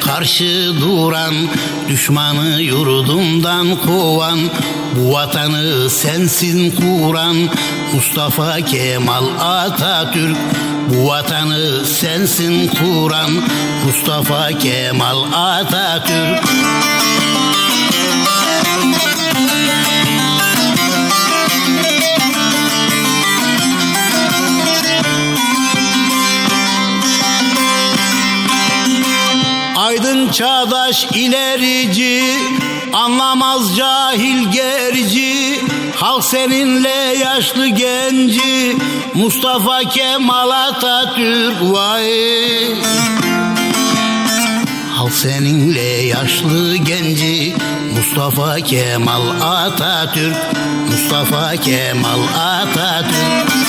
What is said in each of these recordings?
karşı duran Düşmanı yurdumdan kovan Bu vatanı sensin kuran Mustafa Kemal Atatürk. Bu vatanı sensin kuran Mustafa Kemal Atatürk Aydın çağdaş ilerici Anlamaz cahil gerici. Halk seninle yaşlı genci Mustafa Kemal Atatürk vay. Halk seninle yaşlı genci Mustafa Kemal Atatürk Mustafa Kemal Atatürk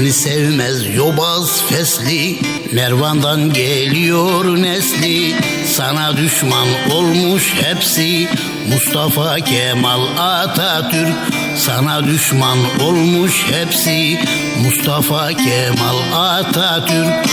Seni sevmez yobaz fesli Mervan'dan geliyor nesli. Sana düşman olmuş hepsi Mustafa Kemal Atatürk. Sana düşman olmuş hepsi Mustafa Kemal Atatürk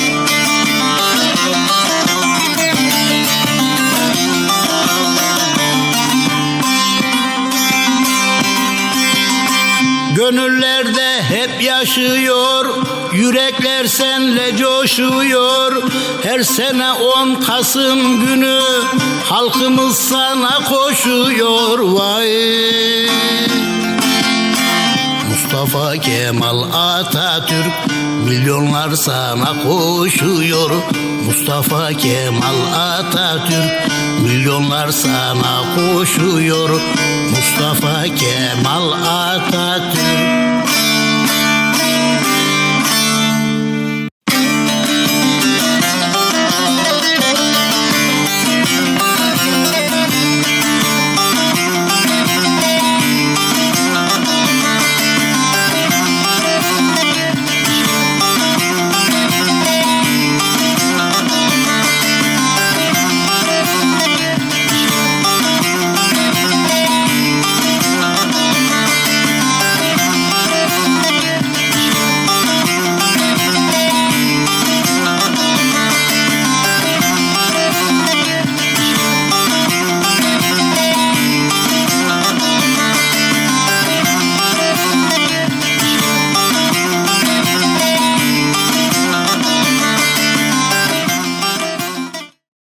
Gönüllerde hep yaşıyor Yürekler senle coşuyor. Her sene 10 Kasım günü Halkımız sana koşuyor. Vay! Mustafa Kemal Atatürk Milyonlar sana koşuyor. Mustafa Kemal Atatürk Milyonlar sana koşuyor. Mustafa Kemal Atatürk